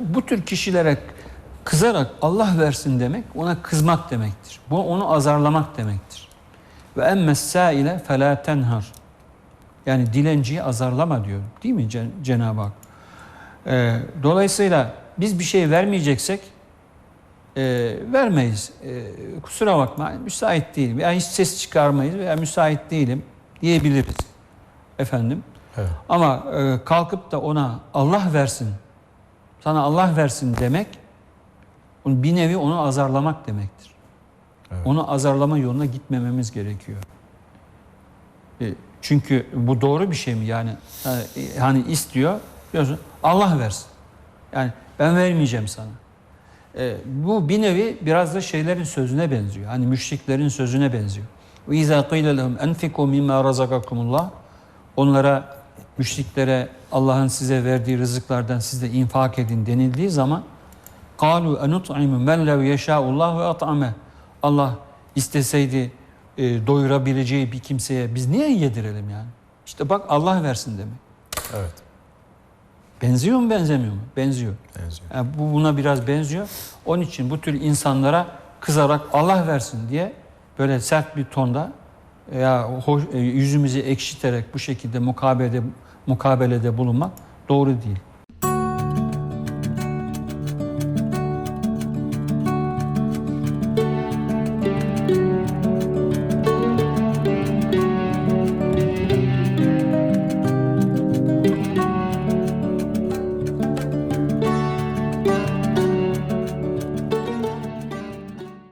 bu tür kişilere kızarak Allah versin demek ona kızmak demektir. Bu onu azarlamak demektir. Ve emmes saile fela tenhar. Yani dilenciyi azarlama diyor. Değil mi Cen- Cenab-ı Hak? Ee, dolayısıyla biz bir şey vermeyeceksek e, vermeyiz. E, kusura bakma müsait değilim. Veya hiç ses çıkarmayız veya müsait değilim diyebiliriz. Efendim. Evet. Ama e, kalkıp da ona Allah versin, sana Allah versin demek bir nevi onu azarlamak demektir. Evet. Onu azarlama yoluna gitmememiz gerekiyor. E, çünkü bu doğru bir şey mi yani? Hani, e, hani istiyor diyorsun Allah versin. Yani ben vermeyeceğim sana. E, bu bir nevi biraz da şeylerin sözüne benziyor. Hani müşriklerin sözüne benziyor. Ve izâ qîle lehum enfikû mimmâ razakakumullah Onlara, müşriklere Allah'ın size verdiği rızıklardan siz de infak edin denildiği zaman قَالُوا اَنُطْعِمُ مَنْ لَوْ يَشَاءُ اللّٰهُ وَاَطْعَمَهُ Allah isteseydi e, doyurabileceği bir kimseye biz niye yedirelim yani? İşte bak Allah versin demek. Evet. Benziyor mu benzemiyor mu? Benziyor. Benziyor. Yani bu buna biraz benziyor. Onun için bu tür insanlara kızarak Allah versin diye böyle sert bir tonda ya hoş- e, yüzümüzü ekşiterek bu şekilde mukabelede mukabelede bulunmak doğru değil.